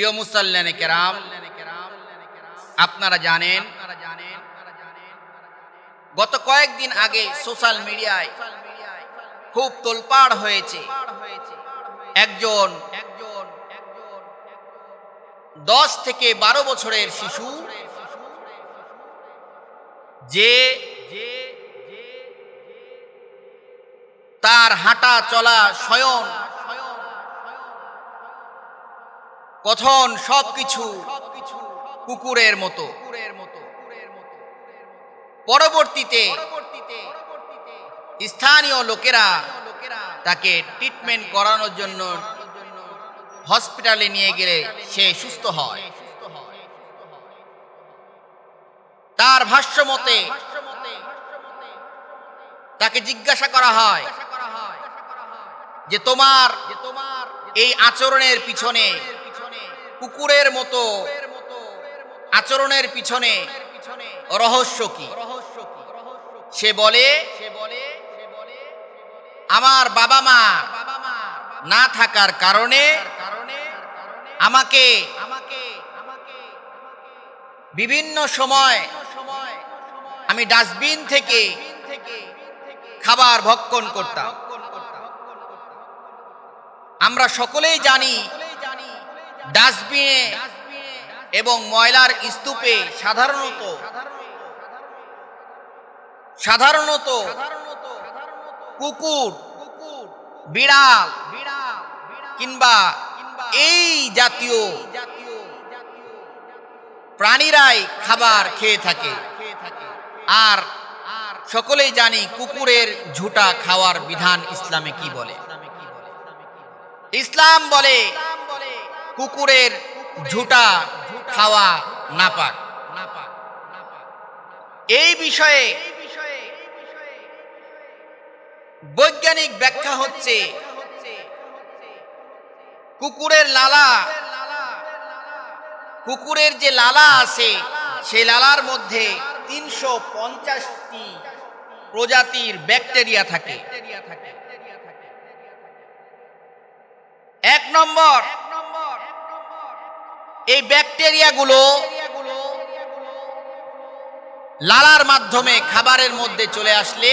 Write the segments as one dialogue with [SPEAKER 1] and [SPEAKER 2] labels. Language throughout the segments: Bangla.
[SPEAKER 1] প্রিয় মুসাল্লানে কেরাম, আপনারা জানেন, গত কয়েকদিন আগে সোশ্যাল মিডিয়ায় খুব তোলপাড় হয়েছে একজন দশ থেকে বারো বছরের শিশু যে তার হাঁটা চলা শয়ন কথন সবকিছু কুকুরের মতো। পরবর্তীতে স্থানীয় লোকেরা তাকে ট্রিটমেন্ট করানোর জন্য হসপিটালে নিয়ে গেলে সে সুস্থ হয়। তার ভাষ্য মতে তাকে জিজ্ঞাসা করা হয় যে তোমার এই আচরণের পিছনে কুকুরের মতো আচরণের পিছনে রহস্য কি? সে বলে, আমার বাবা মা না থাকার কারণে আমাকে বিভিন্ন সময় আমি ডাস্টবিন থেকে খাবার ভক্ষণ করতাম। আমরা সকলেই জানি ডাস্টবিনে এবং ময়লার স্তূপে সাধারণত সাধারণত কুকুর, বিড়াল কিংবা এই জাতীয় প্রাণীরাই খাবার খেয়ে থাকে। আর সকলেই জানি কুকুরের ঝুটা খাওয়ার বিধান ইসলামে কি বলে? ইসলাম বলে কুকুরের ঝুটা খাওয়া নাপাক। এই বিষয়ে বৈজ্ঞানিক ব্যাখ্যা হচ্ছে, কুকুরের লালা, কুকুরের যে লালা আছে, সেই লালার মধ্যে তিনশো পঞ্চাশটি প্রজাতির ব্যাকটেরিয়া থাকে। এক নম্বর এই ব্যাকটেরিয়াগুলো লালার মাধ্যমে খাবারের মধ্যে চলে আসলে,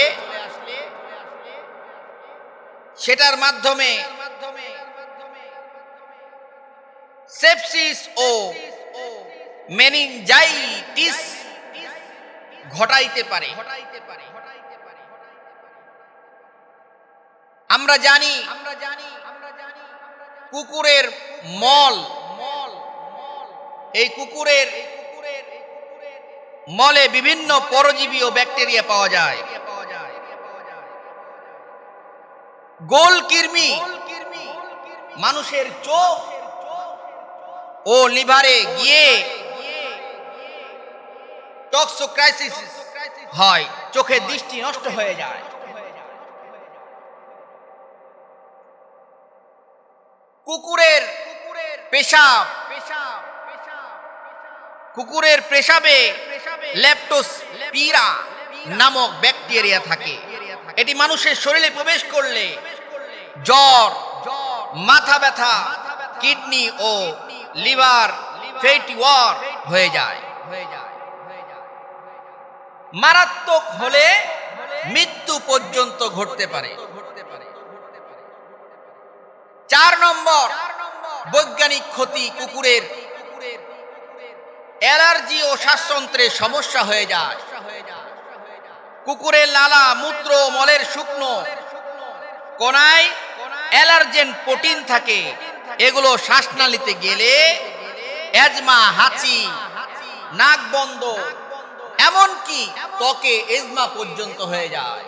[SPEAKER 1] সেটার মাধ্যমে সেপসিস ও মেনিনজাইটিস ঘটাইতে পারে। আমরা জানি আমরা জানি কুকুরের মল এই কুকুরের মলে বিভিন্ন পরজীবী ও ব্যাকটেরিয়া পাওয়া যায়। গোল কৃমি মানুষের চোখ ও লিভারে গিয়ে টক্সোক্রাইসিস হয়। চোখের দৃষ্টি নষ্ট হয়ে যায়। কুকুরের পেশাব পেশাব কুকুরের পেশাবে ল্যাপটোস্পিরা নামক ব্যাকটেরিয়া থাকে। এটি মানুষের শরীরে প্রবেশ করলে জ্বর, মাথা ব্যথা, কিডনি ও লিভার ফেটি ওয়ার হয়ে যায়। মারাত্মক হলে মৃত্যু পর্যন্ত ঘটতে পারে। চার নম্বর, বৈজ্ঞানিক ক্ষতি কুকুরের অ্যালার্জি ও শ্বাসতন্ত্রের সমস্যা হয়ে যায়। কুকুরের লালা, মূত্র মলের শুকনো কোনায় অ্যালার্জেন প্রোটিন থাকে। এগুলো শ্বাসনালীতে গেলে অ্যাজমা হাঁচি, নাক বন্ধ, এমনকি ত্বকে এজমা পর্যন্ত হয়ে যায়।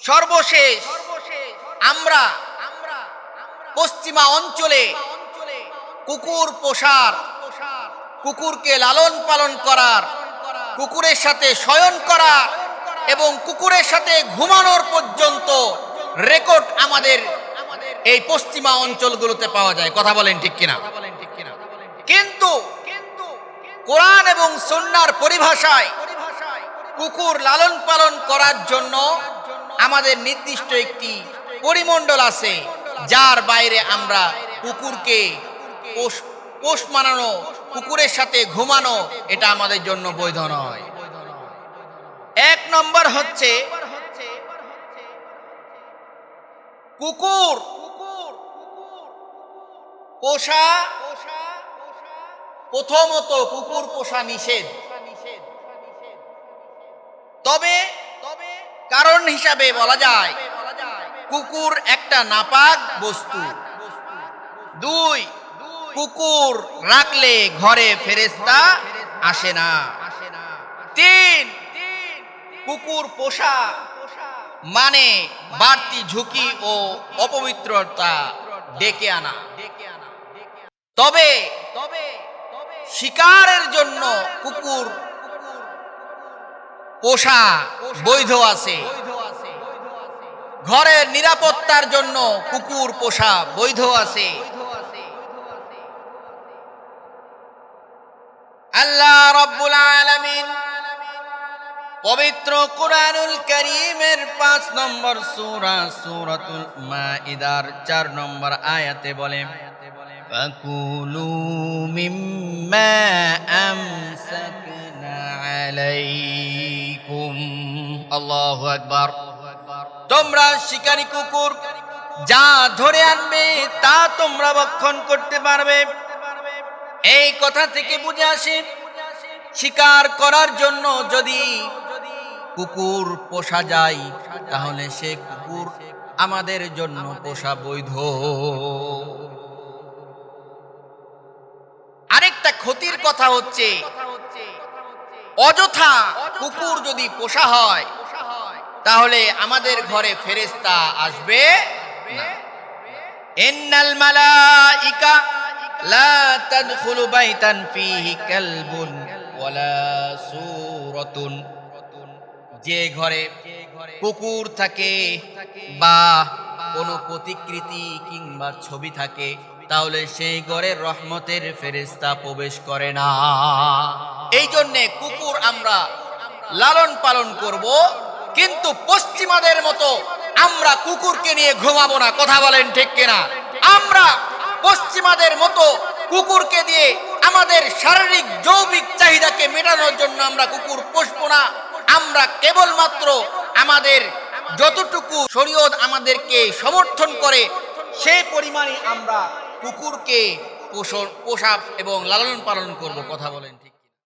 [SPEAKER 1] সর্বশেষ আমরা পশ্চিমা অঞ্চলে কুকুর পোষার, কুকুরকে লালন পালন করার, কুকুরের সাথে শয়ন করা এবং কুকুরের সাথে ঘুমানোর পর্যন্ত রেকর্ড আমাদের এই পশ্চিমা অঞ্চলগুলোতে পাওয়া যায়। কথা বলেন ঠিক কিনা? কিন্তু কোরআন এবং সন্ন্যার পরিভাষায় কুকুর লালন পালন করার জন্য আমাদের নির্দিষ্ট একটি পরিমণ্ডল আছে, যার বাইরে আমরা কুকুরকে পোষ মানানো, কুকুরের সাথে ঘুমানো, এটা আমাদের জন্য বৈধ নয়। এক নম্বর হচ্ছে, কুকুর, পোষা, প্রথমত কুকুর পোষা নিষেধ। তবে, কারণ হিসাবে বলা যায়, কুকুর একটা নাপাক বস্তু। দুই কুকুর রাখলে ঘরে ফেরেস্তা আসে না। তিন, কুকুর পোষা মানে বাড়তি ঝুঁকি ও অপবিত্রতা ডেকে আনা। তবে শিকারের জন্য কুকুর পোষা বৈধ আছে। ঘরের নিরাপত্তার জন্য কুকুর পোষা বৈধ আছে। আল্লাহ রব্বুল আলামিন পবিত্র কোরআনুল করিমের পাঁচ নম্বর সূরা সূরাতুল মাইদার চার নম্বর আয়াতে বলে فكلوا مما أمسكنا عليكم الله أكبر তোমরা শিকারী কুকুর যা ধরে আনবে তা তোমরা ভক্ষণ করতে পারবে এই কথা থেকে বুঝে আসে শিকার করার জন্য যদি কুকুর পোষা যায়, তাহলে সে কুকুর আমাদের জন্য পোষা বৈধ। আরেকটা ক্ষতির কথা হচ্ছে, অযথা কুকুর যদি পোষা হয়, তাহলে আমাদের ঘরে ফেরেস্তা আসবে মালাইকা লা তাদখুলু বাইতান ফীহি কালবুন যে ঘরে কুকুর থাকে বা কোনো প্রতিকৃতি কিংবা ছবি থাকে, তাহলে সেই ঘরে রহমতের ফেরেস্তা প্রবেশ করে না। এই জন্যে কুকুর আমরা লালন পালন করব, কিন্তু পশ্চিমাদের মতো আমরা কুকুরকে নিয়ে ঘুমাবো না, কথা বলেন ঠিক কিনা? আমরা পশ্চিমাদের মতো কুকুরকে দিয়ে আমাদের শারীরিক যৌবিক চাহিদাকে মেটানোর জন্য আমরা কুকুর পুষব না। আমরা কেবলমাত্র আমাদের যতটুকু শরীয়ত আমাদেরকে সমর্থন করে সেই পরিমাণে আমরা কুকুরকে পোষণ, পোষা এবং লালন পালন করব। কথা বলেন ঠিক